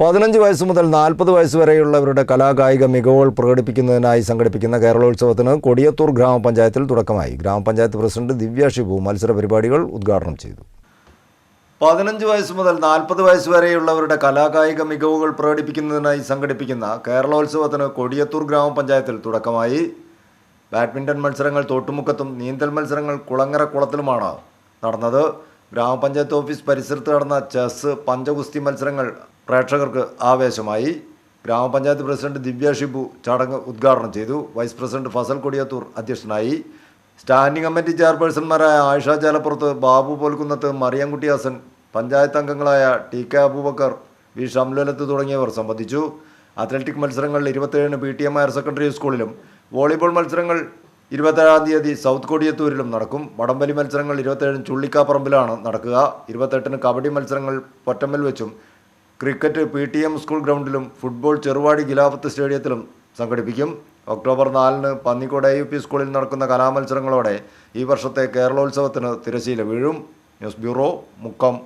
പതിനഞ്ച് വയസ്സ് മുതൽ നാൽപ്പത് വയസ്സ് വരെയുള്ളവരുടെ കലാകായിക മികവുകൾ പ്രകടിപ്പിക്കുന്നതിനായി സംഘടിപ്പിക്കുന്ന കേരളോത്സവത്തിന് കൊടിയത്തൂർ ഗ്രാമപഞ്ചായത്തിൽ തുടക്കമായി. ഗ്രാമപഞ്ചായത്ത് പ്രസിഡന്റ് ദിവ്യ ഷിബു മത്സര പരിപാടികൾ ഉദ്ഘാടനം ചെയ്തു. പതിനഞ്ച് വയസ്സ് മുതൽ നാൽപ്പത് വയസ്സ് വരെയുള്ളവരുടെ കലാകായിക മികവുകൾ പ്രകടിപ്പിക്കുന്നതിനായി സംഘടിപ്പിക്കുന്ന കേരളോത്സവത്തിന് കൊടിയത്തൂർ ഗ്രാമപഞ്ചായത്തിൽ തുടക്കമായി. ബാഡ്മിന്റൺ മത്സരങ്ങൾ തോട്ടുമുക്കത്തും നീന്തൽ മത്സരങ്ങൾ കുളങ്ങര കുളത്തിലുമാണ് നടന്നത്. ഗ്രാമപഞ്ചായത്ത് ഓഫീസ് പരിസരത്ത് നടന്ന ചെസ് പഞ്ചഗുസ്തി മത്സരങ്ങൾ പ്രേക്ഷകർക്ക് ആവേശമായി ഗ്രാമപഞ്ചായത്ത് പ്രസിഡന്റ് ദിവ്യ ഷിബു ചടങ്ങ് ഉദ്ഘാടനം ചെയ്തു. വൈസ് പ്രസിഡന്റ് ഫസൽ കൊടിയത്തൂർ അധ്യക്ഷനായി. സ്റ്റാൻഡിംഗ് കമ്മിറ്റി ചെയർപേഴ്സൺമാരായ ആയിഷ ജാലപ്പുറത്ത് ബാബു പോൽക്കുന്നത്ത് മറിയംകുട്ടി ഹസൻ പഞ്ചായത്ത് അംഗങ്ങളായ T K Aboobacker V Shamlulath തുടങ്ങിയവർ സംബന്ധിച്ചു. അത്ലറ്റിക് മത്സരങ്ങൾ ഇരുപത്തേഴിന് P T M higher secondary സ്കൂളിലും വോളിബോൾ മത്സരങ്ങൾ ഇരുപത്തേഴാം തീയതി സൗത്ത് കൊടിയത്തൂരിലും നടക്കും. വടംവലി മത്സരങ്ങൾ ഇരുപത്തേഴിന് ചുള്ളിക്കാപ്പറമ്പിലാണ് നടക്കുക. ഇരുപത്തെട്ടിന് കബഡി മത്സരങ്ങൾ പൊറ്റമ്മൽ വെച്ചും cricket P T M school ഗ്രൗണ്ടിലും football Cheruvadi Gilafath സ്റ്റേഡിയത്തിലും സംഘടിപ്പിക്കും. ഒക്ടോബർ നാലിന് പന്നിക്കോട് എ യു പി സ്കൂളിൽ നടക്കുന്ന കലാമത്സരങ്ങളോടെ ഈ വർഷത്തെ കേരളോത്സവത്തിന് തിരശ്ശീല വീഴും. News bureau Mukkam.